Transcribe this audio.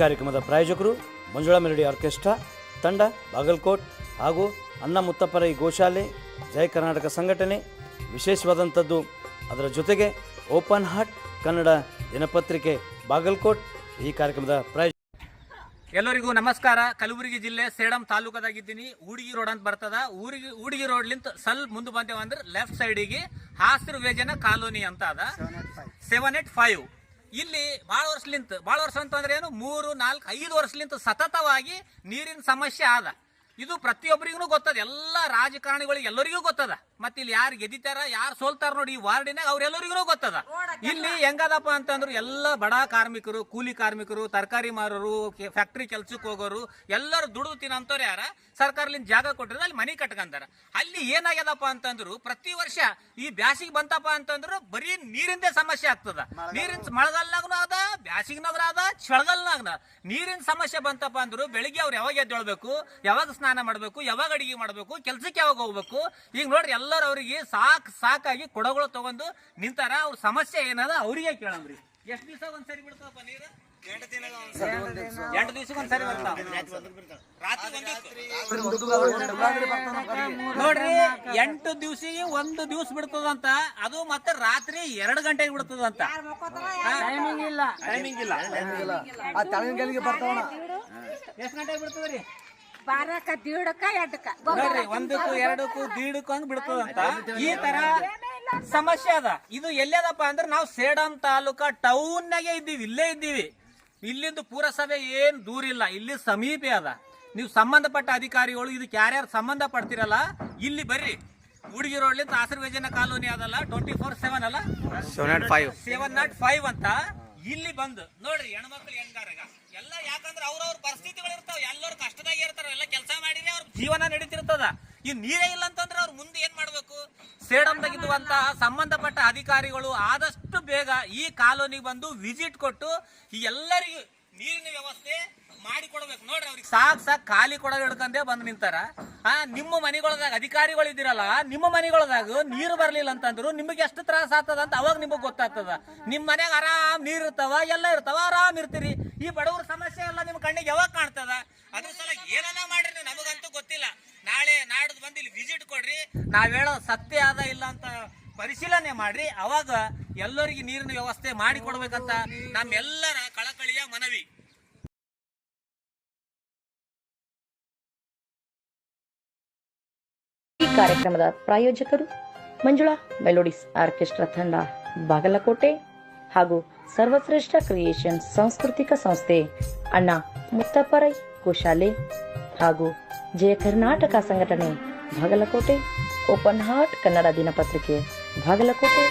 ಕಾರ್ಯಕ್ರಮದ ಪ್ರಾಯೋಜಕರು Manjula melody orchestra ತಂಡ ಬಾಗಲಕೋಟ್ ಹಾಗೂ ಅಣ್ಣ ಮುತ್ತಪ್ಪರ ಈ ಗೋಶಾಲೆ ಜಯ ಕರ್ನಾಟಕ ಸಂಘಟನೆ. ವಿಶೇಷವಾದಂಥದ್ದು ಅದರ ಜೊತೆಗೆ ಓಪನ್ ಹಾರ್ಟ್ ಕನ್ನಡ ದಿನಪತ್ರಿಕೆ ಬಾಗಲಕೋಟ್ ಈ ಕಾರ್ಯಕ್ರಮದ ಪ್ರಾಯೋಜಕ. ಎಲ್ಲರಿಗೂ ನಮಸ್ಕಾರ. ಕಲಬುರಗಿ ಜಿಲ್ಲೆ ಸೇಡಂ ತಾಲೂಕದಾಗಿದ್ದೀನಿ. ಹೂಡಿಗಿ ರೋಡ್ ಅಂತ ಬರ್ತದ. ಊರಿಗೆ ಹುಡುಗಿ ರೋಡ್ಲಿಂತ ಸ್ವಲ್ಪ ಮುಂದೆ ಬಂದೇವಂದ್ರೆ ಲೆಫ್ಟ್ ಸೈಡಿಗೆ ಹಾಸಿರು ವೇಜನ ಕಾಲೋನಿ ಅಂತ ಅದ. ಸೆವೆನ್ ಏಟ್ ಫೈವ್ ಇಲ್ಲಿ ಭಾಳ ವರ್ಷಲಿಂತ ಭಾಳ ವರ್ಷ ಅಂತಂದ್ರೆ ಏನು? ಮೂರು, ನಾಲ್ಕು, ಐದು ವರ್ಷಲಿಂತ ಸತತವಾಗಿ ನೀರಿನ ಸಮಸ್ಯೆ ಆದ. ಇದು ಪ್ರತಿಯೊಬ್ಬರಿಗೂ ಗೊತ್ತದ, ಎಲ್ಲ ರಾಜಕಾರಣಿಗಳಿಗೆ ಎಲ್ಲರಿಗೂ ಗೊತ್ತದ. ಮತ್ತೆ ಇಲ್ಲಿ ಯಾರು ಗೆದ್ದಿತಾರ ಯಾರು ಸೋಲ್ತಾರ ನೋಡಿ ಈ ವಾರ್ಡಿನಾಗ ಅವ್ರೆಲ್ಲರಿಗೂ ಗೊತ್ತದ. ಇಲ್ಲಿ ಹೆಂಗದಪ್ಪ ಅಂತಂದ್ರು ಎಲ್ಲ ಬಡ ಕಾರ್ಮಿಕರು ಕೂಲಿ ಕಾರ್ಮಿಕರು ತರಕಾರಿ ಮಾರೋರು ಫ್ಯಾಕ್ಟ್ರಿ ಕೆಲ್ಸಕ್ಕೆ ಹೋಗೋರು ಎಲ್ಲರೂ ದುಡಿದು ತಿನ್ನಂತವ್ರು ಯಾರ? ಸರ್ಕಾರಲಿಂದ ಜಾಗ ಕೊಟ್ಟಿದ್ರೆ ಅಲ್ಲಿ ಮನಿ ಕಟ್ಕಂತಾರ. ಅಲ್ಲಿ ಏನಾಗ್ಯದಪ್ಪ ಅಂತಂದ್ರು ಪ್ರತಿ ವರ್ಷ ಈ ಬ್ಯಾಸಿಗೆ ಬಂತಪ್ಪ ಅಂತಂದ್ರು ಬರೀ ನೀರಿಂದ ಸಮಸ್ಯೆ ಆಗ್ತದ. ನೀರಿನ ಮಳೆಗಾಲನಾಗನು ಅದ ಬ್ಯಾಸಿಗ್ನಾಗ್ರ ಅದ ಚಳಗಾಲ್ನಾಗ್ನ. ನೀರಿನ ಸಮಸ್ಯೆ ಬಂತಪ್ಪ ಅಂದ್ರು ಬೆಳಿಗ್ಗೆ ಅವ್ರು ಯಾವಾಗ ಎದ್ದೇಳ್ಬೇಕು ಯಾವಾಗ ಸ್ನಾನ ಮಾಡಬೇಕು ಯಾವಾಗ ಅಡಿಗೆ ಮಾಡಬೇಕು ಕೆಲ್ಸಕ್ಕೆ ಯಾವಾಗ ಹೋಗ್ಬೇಕು? ಈಗ ನೋಡ್ರಿ ಎಲ್ಲರೂ ಅವರಿಗೆ ಸಾಕ್ ಸಾಕಾಗಿ ಕೊಡಗಳು ತಗೊಂಡು ನಿಂತಾರ. ಅವ್ರ ಸಮಸ್ಯೆ ಏನದ ಅವರಿಗೆ ಕೇಳಮ್ರಿ ಎಷ್ಟು ದಿವಸ ಒಂದ್ಸರಿ ಬಿಡ್ತಾವಪ್ಪ ನೀರು? ಎಂಟು ದಿವಸಕ್ಕೆ ಒಂದ್ಸರಿ ಬರ್ತಾವ. ನೋಡ್ರಿ ಎಂಟು ದಿವಸಿಗೆ ಒಂದು ದಿವಸ ಬಿಡ್ತದಂತ. ಅದು ಮತ್ತೆ ರಾತ್ರಿ ಎರಡ್ ಗಂಟೆಗೆ ಬಿಡ್ತದಂತ. ಟೈಮಿಂಗ್ ಇಲ್ಲ. ಟೈಮಿಂಗ್ ಇಲ್ಲ. ಎಷ್ಟು ಗಂಟೆಗೆ ಬಿಡ್ತದ್ರಿ? ಬಾರಕ ದೀಡಕ್ಕ ಎಡ್ಡಕ್ಕ ನೋಡ್ರಿ ಒಂದಕ್ಕೂ ಎರಡಕ್ಕೂ ದೀಡಕ್ಕೂ ಹಂಗ್ ಬಿಡ್ತದಂತ. ಈ ತರ ಸಮಸ್ಯೆ ಅದ. ಇದು ಎಲ್ಲದಪ್ಪ ಅಂದ್ರೆ ನಾವು ಸೇಡಂ ತಾಲೂಕ ಟೌನ್ ನಾಗೆ ಇದ್ದೀವಿ ಇಲ್ಲೇ ಇದ್ದೀವಿ. ಇಲ್ಲಿಂದ ಪುರಸಭೆ ಏನ್ ದೂರ ಇಲ್ಲ ಇಲ್ಲಿ ಸಮೀಪೆ ಅದ. ನೀವು ಸಂಬಂಧಪಟ್ಟ ಅಧಿಕಾರಿಗಳು ಇದಕ್ಕೆ ಯಾರ್ಯಾರು ಸಂಬಂಧ ಪಡ್ತಿರಲ್ಲ ಇಲ್ಲಿ ಬರ್ರಿ. ಹುಡುಗಿ ರೋಡ್ಲಿಂದ ಆಸರ್ವೇಜನ ಕಾಲೋನಿ ಅದಲ್ಲ ಟ್ವೆಂಟಿ ಫೋರ್ ಸೆವೆನ್ ಅಲ್ಲ ಸೆವೆನ್ ನಾಟ್ ಫೈವ್ ಅಂತ. ಇಲ್ಲಿ ಬಂದು, ನೋಡ್ರಿ ಹೆಣ್ಮಕ್ಳು ಹೆಂಗಾರಗ? ಎಲ್ಲ ಯಾಕಂದ್ರೆ ಅವ್ರವ್ರ ಪರಿಸ್ಥಿತಿಗಳು ಇರ್ತಾವ, ಎಲ್ಲರೂ ಕಷ್ಟದಾಗ ಇರ್ತಾರ, ಎಲ್ಲ ಕೆಲಸ ಮಾಡಿದ್ರೆ ಅವ್ರ ಜೀವನ ನಡೀತಿರ್ತದ. ಈ ನೀರೇ ಇಲ್ಲ ಅಂತಂದ್ರೆ ಅವ್ರ ಮುಂದೆ ಏನ್ ಮಾಡ್ಬೇಕು? ಸೇಡಂದಾಗಿದ್ದುವಂತಹ ಸಂಬಂಧಪಟ್ಟ ಅಧಿಕಾರಿಗಳು ಆದಷ್ಟು ಬೇಗ ಈ ಕಾಲೋನಿಗೆ ಬಂದು ವಿಸಿಟ್ ಕೊಟ್ಟು ಎಲ್ಲರಿಗೂ ನೀರಿನ ವ್ಯವಸ್ಥೆ ಸಾಕ್ ಸಾಕ್ ಖಾಲಿ ಕೊಡ ಹಿಡ್ಕೊಂಡೆ ಬಂದ್ ನಿಂತಾರ. ಆ, ನಿಮ್ಮ ಮನೆಗಳದಾಗ ಅಧಿಕಾರಿಗಳು ಇದ್ದೀರಲ್ಲ, ನಿಮ್ಮ ಮನೆಗಳದಾಗ ನೀರು ಬರ್ಲಿಲ್ಲ ಅಂತಂದ್ರು ನಿಮಗೆ ಎಷ್ಟು ತ್ರಾಸ ಆಗ್ತದ ಅಂತ ಅವಾಗ ನಿಮಗ್ ಗೊತ್ತಾಗ್ತದ. ನಿಮ್ ಮನ್ಯಾಗ ಆರಾಮ್ ನೀರ್ ಇರ್ತಾವ, ಎಲ್ಲ ಇರ್ತಾವ, ಆರಾಮ್ ಇರ್ತೀರಿ. ಈ ಬಡವ್ರ ಸಮಸ್ಯೆ ಎಲ್ಲ ನಿಮ್ ಕಣ್ಣಿಗೆ ಯಾವಾಗ ಕಾಣ್ತದ? ಅದ್ರ ಸಲ ಏನನ್ನ ಮಾಡ್ರಿ ನಮಗಂತೂ ಗೊತ್ತಿಲ್ಲ. ನಾಳೆ ನಾಡ್ದು ಬಂದು ಇಲ್ಲಿ ವಿಸಿಟ್ ಕೊಡ್ರಿ. ನಾವ್ ಹೇಳೋ ಸತ್ಯ ಆದ ಇಲ್ಲ ಅಂತ ಪರಿಶೀಲನೆ ಮಾಡ್ರಿ. ಅವಾಗ ಎಲ್ಲರಿಗೆ ನೀರಿನ ವ್ಯವಸ್ಥೆ ಮಾಡಿ ಕೊಡ್ಬೇಕಂತ ನಮ್ಮೆಲ್ಲರ ಕಳಕಳಿಯ ಮನವಿ. ಕಾರ್ಯಕ್ರಮದ ಪ್ರಾಯೋಜಕರು ಮಂಜುಳಾ, ಮೆಲೋಡಿಸ್ ಆರ್ಕೆಸ್ಟ್ರಾ ತಂಡ, ಬಾಗಲಕೋಟೆ ಹಾಗೂ ಸರ್ವಶ್ರೇಷ್ಠ ಕ್ರಿಯೇಷನ್ ಸಾಂಸ್ಕೃತಿಕ ಸಂಸ್ಥೆ ಅಣ್ಣ ಮುತ್ತಪ್ಪರೈ ಗೋಶಾಲೆ ಹಾಗೂ ಜಯ ಕರ್ನಾಟಕ ಸಂಘಟನೆ ಬಾಗಲಕೋಟೆ ಓಪನ್ ಹಾರ್ಟ್ ಕನ್ನಡ ದಿನಪತ್ರಿಕೆ ಬಾಗಲಕೋಟೆ.